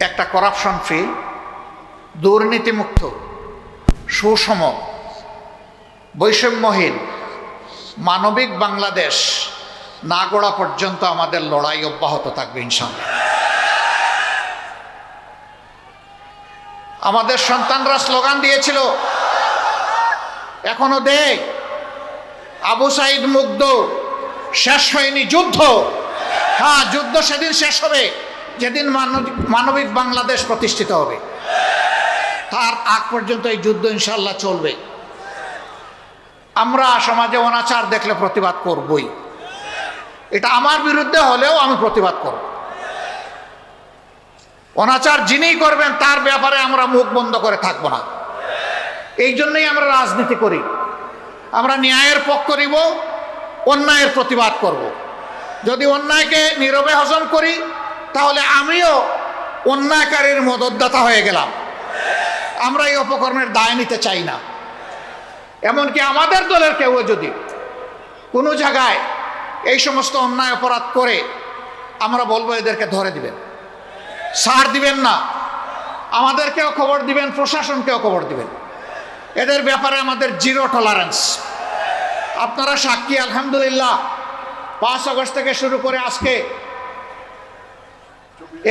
একটা corruption free দুর্নীতিমুক্ত, সুষম, বৈষম্যহীন, মানবিক বাংলাদেশ না গড়া পর্যন্ত আমাদের লড়াই অব্যাহত থাকবে ইনশাল্লাহ আমাদের সন্তানরা স্লোগান দিয়েছিল, এখনও দে আবু সাইদ মুগ্ধ, শেষ হয়নি যুদ্ধ। হ্যাঁ যুদ্ধ সেদিন শেষ হবে। যেদিন মানব- মানবিক বাংলাদেশ প্রতিষ্ঠিত হবে, তার আগ পর্যন্ত এই যুদ্ধ ইনশাল্লাহ চলবে। আমরা সমাজে অনাচার দেখলে প্রতিবাদ করবই। এটা আমার বিরুদ্ধে হলেও আমি প্রতিবাদ করব। অনাচার যিনি করবেন, তার ব্যাপারে আমরা মুখ বন্ধ করে থাকব না। এই জন্যই আমরা রাজনীতি করি। আমরা ন্যায়ের পক্ষ নিব, অন্যায়ের প্রতিবাদ করব। যদি অন্যায়কে নীরবে হজম করি তাহলে আমিও অন্যায়কারীর মদতদাতা হয়ে গেলাম। আমরা এই অপকর্মের দায় নিতে চাই না। এমনকি আমাদের দলের কেউ যদি কোনো জায়গায় এই সমস্ত অন্যায় অপরাধ করে, আমরা বলব এদেরকে ধরে দিবেন। সার দিবেন না। আমাদেরকেও খবর দিবেন, প্রশাসনকেও খবর দিবেন। এদের ব্যাপারে আমাদের জিরো টলারেন্স আপনারা সাক্ষী, আলহামদুলিল্লাহ। পাঁচ আগস্ট থেকে শুরু করে আজকে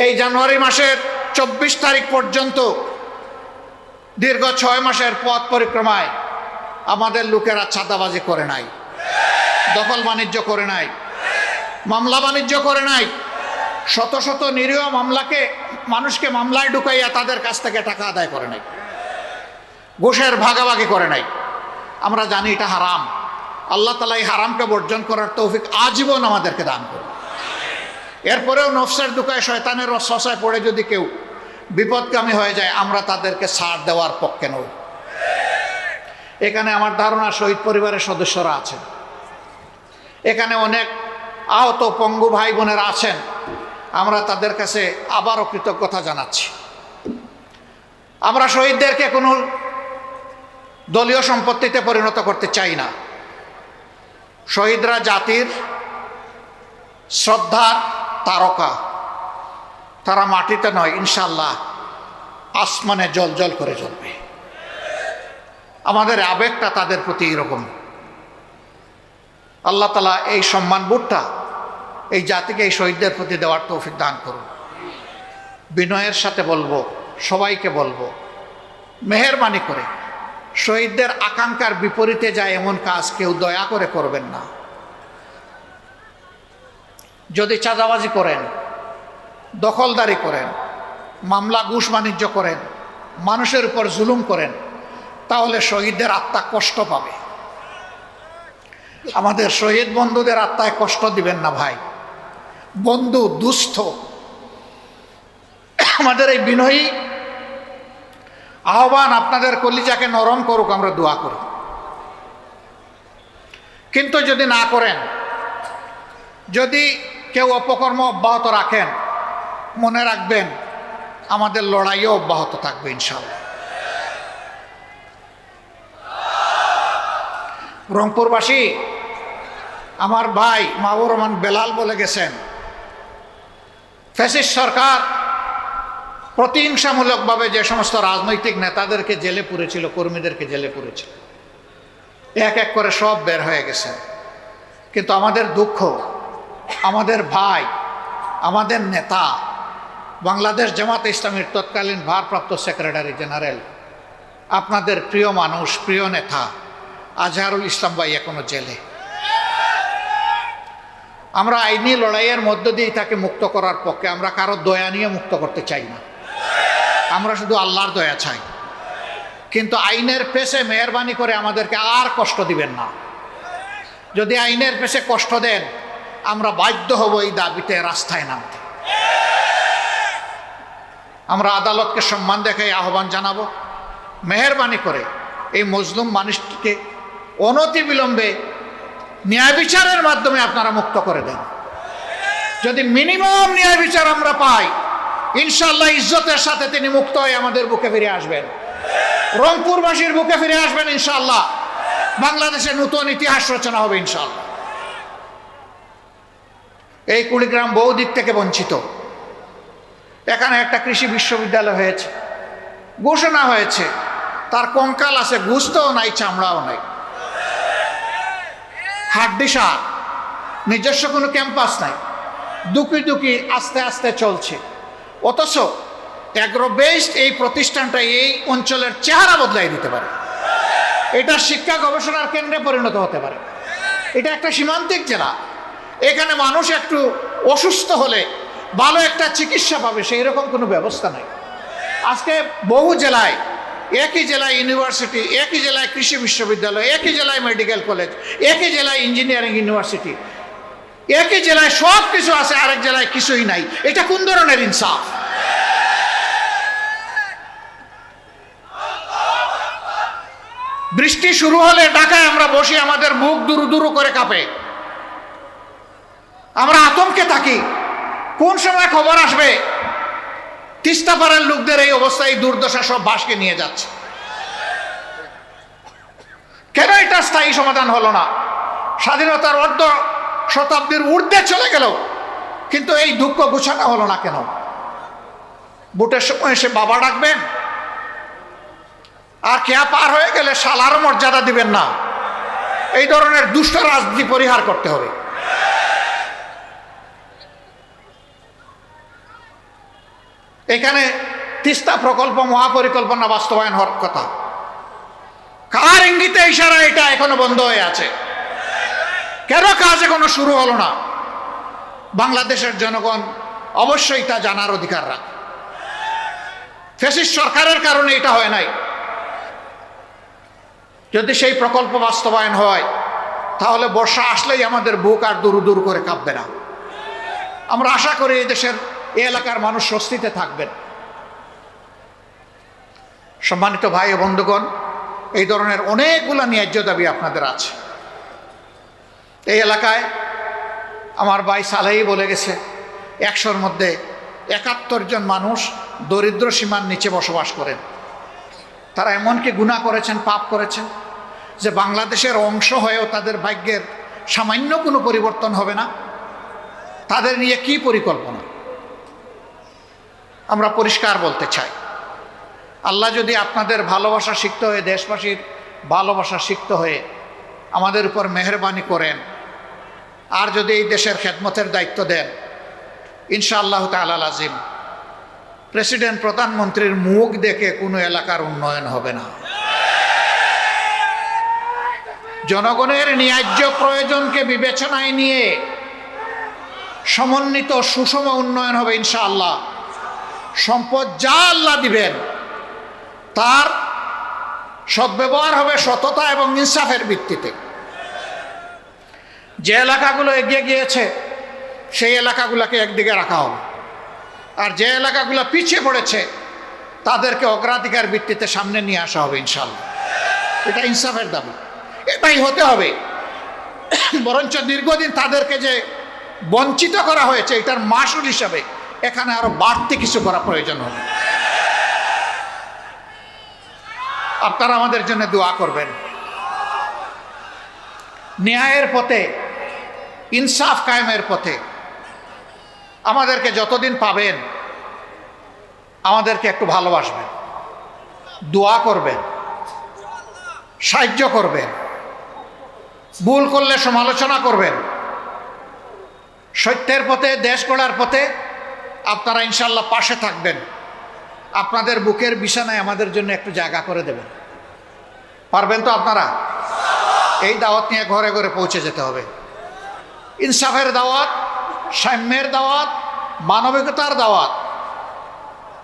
এই জানুয়ারি মাসের চব্বিশ তারিখ পর্যন্ত দীর্ঘ ছয় মাসের পথ পরিক্রমায় আমাদের লোকেরা ছাতাবাজি করে নাই, দখল বাণিজ্য করে নাই, মামলা বাণিজ্য করে নাই, শত শত নিরীহ মামলাকে, মানুষকে মামলায় ঢুকাইয়া তাদের কাছ থেকে টাকা আদায় করে নাই, ঘুষের ভাগাভাগি করে নাই। আমরা জানি এটা হারাম। আল্লাহ তালা এই হারামকে বর্জন করার তৌফিক আজীবন আমাদেরকে দান করুন। এরপরেও নফসের দুকায় শয়তানের রসায় পড়ে যদি কেউ বিপদগামী হয়ে যায়, আমরা তাদেরকে ছাড় দেওয়ার পক্ষে নই। এখানে আমার ধারণা, শহীদ পরিবারের সদস্যরা আছেন। এখানে অনেক আহত পঙ্গু ভাই বোনেরা আছেন। আমরা তাদের কাছে আবারও কৃতজ্ঞতা জানাচ্ছি। আমরা শহীদদেরকে কোনো দলীয় সম্পত্তিতে পরিণত করতে চাই না। শহীদরা জাতির শ্রদ্ধার তারকা। তারা মাটিতে নয় ইনশাল্লাহ আসমানে জল জল করে জ্বলবে। আমাদের আবেগটা তাদের প্রতি এরকম। আল্লাহ তালা এই সম্মানবোধটা এই জাতিকে, এই শহীদদের প্রতি দেওয়ার তৌফিক দান করুন। বিনয়ের সাথে বলব, সবাইকে বলব, মেহরবানি করে। শহীদদের আকাঙ্ক্ষার বিপরীতে যায় এমন কাজ কেউ দয়া করে করবেন না। যদি চাঁদাবাজি করেন, দখলদারি করেন, মামলা ঘুষ বাণিজ্য করেন, মানুষের উপর জুলুম করেন, তাহলে শহীদদের আত্মা কষ্ট পাবে। আমাদের শহীদ বন্ধুদের আত্মায় কষ্ট দিবেন না ভাই। বন্ধু দুস্থ। আমাদের এই বিনয়ী আহ্বান আপনাদের কলিজাকে নরম করুক, আমরা দোয়া করি। কিন্তু যদি না করেন, যদি কেউ অপকর্ম অব্যাহত রাখেন, মনে রাখবেন আমাদের লড়াইও অব্যাহত থাকবে ইনশাল্লাহ রংপুরবাসী, আমার ভাই মাহবুর রহমান বেলাল বলে গেছেন, ফ্যাসিস্ট সরকার প্রতিহিংসামূলকভাবে যে সমস্ত রাজনৈতিক নেতাদেরকে জেলে পুরেছিল, কর্মীদেরকে জেলে পুরেছিল, এক এক করে সব বের হয়ে গেছে। কিন্তু আমাদের দুঃখ আমাদের ভাই, আমাদের নেতা, বাংলাদেশ জামাত ইসলামের তৎকালীন ভারপ্রাপ্ত সেক্রেটারি জেনারেল, আপনাদের প্রিয় মানুষ, প্রিয় নেতা, আজহারুল ইসলাম ভাই এখনও জেলে। আমরা আইনি লড়াইয়ের মধ্য দিয়ে তাকে মুক্ত করার পক্ষে, আমরা কারও দয়া নিয়ে মুক্ত করতে চাই না। আমরা শুধু আল্লাহর দয়া চাই। কিন্তু আইনের পেশে মেহরবানি করে আমাদেরকে আর কষ্ট দিবেন না। যদি আইনের পেশে কষ্ট দেন আমরা বাধ্য হব এই দাবিতে রাস্তায় নামতে। আমরা আদালতকে সম্মান দেখাই, আহ্বান জানাব। মেহরবানি করে এই মজলুম মানুষটিকে অনতি বিলম্বে ন্যায় বিচারের মাধ্যমে আপনারা মুক্ত করে দেন। যদি মিনিমাম ন্যায় বিচার আমরা পাই ইনশাল্লাহ ইজ্জতের সাথে তিনি মুক্ত হয়ে আমাদের বুকে ফিরে আসবেন। রংপুরবাসীর বুকে ফিরে আসবেন ইনশাল্লাহ বাংলাদেশে নতুন ইতিহাস রচনা হবে ইনশাল্লাহ এই কুড়িগ্রাম বহু দিক থেকে বঞ্চিত। এখানে একটা কৃষি বিশ্ববিদ্যালয় হয়েছে। ঘোষণা হয়েছে, তার কঙ্কাল আছে গুস্তও নাই, চামড়াও নাই। হাড্ডি সার নিজস্ব কোনো ক্যাম্পাস নাই। দুকি দুকি আস্তে আস্তে চলছে। অথচ অ্যাগ্রো বেসড এই প্রতিষ্ঠানটা এই অঞ্চলের চেহারা বদলাই দিতে পারে। এটা শিক্ষা গবেষণার কেন্দ্রে পরিণত হতে পারে। এটা একটা সীমান্তিক জেলা। এখানে মানুষ একটু অসুস্থ হলে ভালো একটা চিকিৎসা পাবে, সেই রকম কোনো ব্যবস্থা নাই। আজকে বহু জেলায়, একই জেলায় ইউনিভার্সিটি, একই জেলায় কৃষি বিশ্ববিদ্যালয়, একই জেলায় মেডিকেল কলেজ, একই জেলায় ইঞ্জিনিয়ারিং ইউনিভার্সিটি, একই জেলায় সব কিছু আছে, আরেক জেলায় কিছুই নাই। এটা কোন ধরনের ইনসাফ? বৃষ্টি শুরু হলে ঢাকায় আমরা বসি, আমাদের মুখ দুরু দুরু করে কাঁপে। আমরা আতঙ্কে থাকি। কোন সময় খবর আসবে? তিস্তা পাড়ার লোকদের এই অবস্থা এই দুর্দশা সব বাসকে নিয়ে যাচ্ছে। কেন এটা স্থায়ী সমাধান হলো না? স্বাধীনতার অর্ধ শতাব্দীর ঊর্ধ্বে চলে গেল, কিন্তু এই দুঃখ গুছানো হলো না কেন? বুটের সময় এসে বাবা ডাকবেন, আর কেয়া পার হয়ে গেলে সালারও মর্যাদা দিবেন না। এই ধরনের দুষ্ট রাজনীতি পরিহার করতে হবে। এখানে তিস্তা প্রকল্প মহাপরিকল্পনা বাস্তবায়ন হওয়ার কথা। কার ইঙ্গিতে ইশারা এটা এখনও বন্ধ হয়ে আছে? কেন কাজ এখনও শুরু হলো না? বাংলাদেশের জনগণ অবশ্যই তা জানার অধিকার রাখে। ফেসিস সরকারের কারণে এটা হয় নাই। যদি সেই প্রকল্প বাস্তবায়ন হয়, তাহলে বর্ষা আসলেই আমাদের বুক আর দূর দূর করে কাঁপবে না। আমরা আশা করি এই দেশের এই এলাকার মানুষ স্বস্তিতে থাকবেন। সম্মানিত ভাই ও বন্ধুগণ, এই ধরনের অনেকগুলো ন্যায্য দাবি আপনাদের আছে। এই এলাকায় আমার ভাই সালেই বলে গেছে, একশোর মধ্যে একাত্তর জন মানুষ দরিদ্র সীমার নিচে বসবাস করেন। তারা এমনকি গুণা করেছেন, পাপ করেছেন যে বাংলাদেশের অংশ হয়েও তাদের ভাগ্যের সামান্য কোনো পরিবর্তন হবে না। তাদের নিয়ে কি পরিকল্পনা? আমরা পরিষ্কার বলতে চাই। আল্লাহ যদি আপনাদের ভালোবাসা শিখতে হয়ে, দেশবাসীর ভালোবাসা শিখতে হয়ে আমাদের উপর মেহরবানি করেন, আর যদি এই দেশের খেদমতের দায়িত্ব দেন, ইনশাআল্লাহ তাল আজিম প্রেসিডেন্ট, প্রধানমন্ত্রীর মুখ দেখে কোনো এলাকার উন্নয়ন হবে না। জনগণের ন্যায্য প্রয়োজনকে বিবেচনায় নিয়ে সমন্বিত সুষম উন্নয়ন হবে ইনশাআল্লাহ। সম্পদ যা আল্লাহ দিবেন, তার সদ্ব্যবহার হবে সততা এবং ইনসাফের ভিত্তিতে। যে এলাকাগুলো এগিয়ে গিয়েছে, সেই এলাকাগুলোকে একদিকে রাখা হবে। আর যে এলাকাগুলো পিছিয়ে পড়েছে, তাদেরকে অগ্রাধিকার ভিত্তিতে সামনে নিয়ে আসা হবে ইনশাল্লাহ এটা ইনসাফের দাবি। এটাই হতে হবে। বরঞ্চ দীর্ঘদিন তাদেরকে যে বঞ্চিত করা হয়েছে, এটার মাসুল হিসাবে এখানে আরও বাড়তি কিছু করা প্রয়োজন হবে। আপনারা আমাদের জন্য দোয়া করবেন। ন্যায়ের পথে, ইনসাফ কায়েমের পথে আমাদেরকে যতদিন পাবেন, আমাদেরকে একটু ভালোবাসবেন। দোয়া করবেন, সাহায্য করবেন, ভুল করলে সমালোচনা করবেন। সত্যের পথে, দেশ গড়ার পথে আপনারা ইনশাল্লাহ পাশে থাকবেন। আপনাদের বুকের বিছানায় আমাদের জন্য একটু জায়গা করে দেবেন। পারবেন তো আপনারা? এই দাওয়াত নিয়ে ঘরে ঘরে পৌঁছে যেতে হবে। ইনসাফের দাওয়াত, সাম্যের দাওয়াত, মানবিকতার দাওয়াত,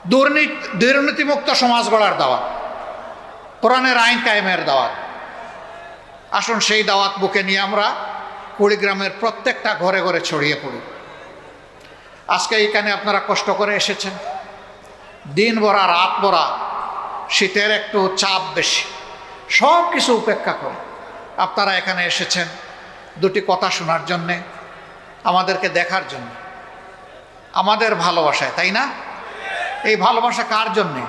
দুর্নীতি, দুর্নীতিমুক্ত সমাজ গড়ার দাওয়াত, কোরআনের আইন কায়েমের দাওয়াত। আসুন সেই দাওয়াত বুকে নিয়ে আমরা কুড়িগ্রামের প্রত্যেকটা ঘরে ঘরে ছড়িয়ে পড়ি। আজকে এখানে আপনারা কষ্ট করে এসেছেন। দিন ভরা, রাত ভরা, শীতের একটু চাপ বেশি। সব কিছু উপেক্ষা করে আপনারা এখানে এসেছেন দুটি কথা শোনার জন্যে, আমাদেরকে দেখার জন্য। আমাদের ভালোবাসায়, তাই না? এই ভালোবাসা কার জন্যে?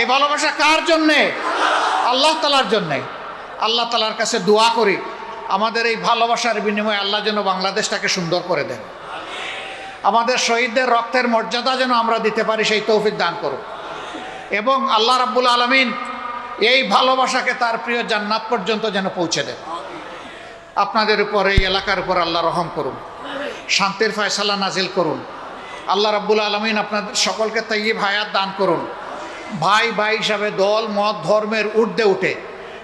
এই ভালোবাসা কার জন্যে? আল্লাহ তালার জন্যে। আল্লাহ তালার কাছে দোয়া করি, আমাদের এই ভালোবাসার বিনিময়ে আল্লাহ যেন বাংলাদেশটাকে সুন্দর করে দেন। আমাদের শহীদদের রক্তের মর্যাদা যেন আমরা দিতে পারি, সেই তৌফিক দান করুন। এবং আল্লাহ রাব্বুল আলমিন এই ভালোবাসাকে তার প্রিয় জান্নাত পর্যন্ত যেন পৌঁছে দেন। আপনাদের উপর, এই এলাকার উপর আল্লাহ রহম করুন। শান্তির ফয়সালা নাজিল করুন। আল্লাহ রাব্বুল আলমিন আপনাদের সকলকে তাইয়ে ভায়াত দান করুন। ভাই ভাই হিসাবে দল, মত, ধর্মের ঊর্ধ্বে উঠে,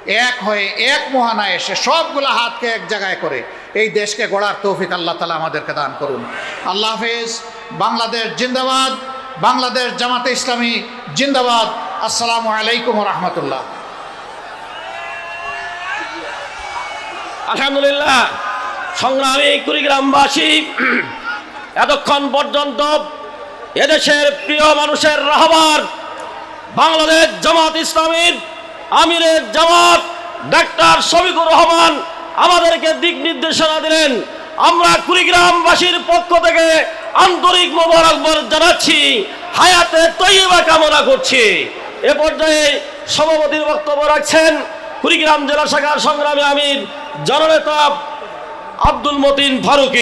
এক হয়ে এক মহানা এসে সবগুলো হাতকে এক জায়গায় করে এই দেশকে গড়ার তৌফিক আল্লাহ তালা আমাদেরকে দান করুন। আল্লাহ হাফেজ, বাংলাদেশ জিন্দাবাদ, বাংলাদেশ জামাতে ইসলামী জিন্দাবাদ। আসসালামু আলাইকুম রহমতুল্লাহ। আলহামদুলিল্লাহ, সংগ্রামী কুড়িগ্রামবাসী, এতক্ষণ পর্যন্ত এদেশের প্রিয় মানুষের রাহবার বাংলাদেশ জামাত ইসলামীর আমিরের জামাত ডাক্তার শফিকুর রহমান আমাদেরকে দিক নির্দেশনা দিলেন। আমরা কুড়িগ্রামবাসীর পক্ষ থেকে আন্তরিক মোবারকবাদ জানাচ্ছি, হায়াতে তৈবা কামনা করছি। এ পর্যায়ে সভাপতির বক্তব্য রাখছেন কুড়িগ্রাম জেলা শাখার সংগ্রামী আমির, জননেতা আব্দুল মতিন ফারুকি।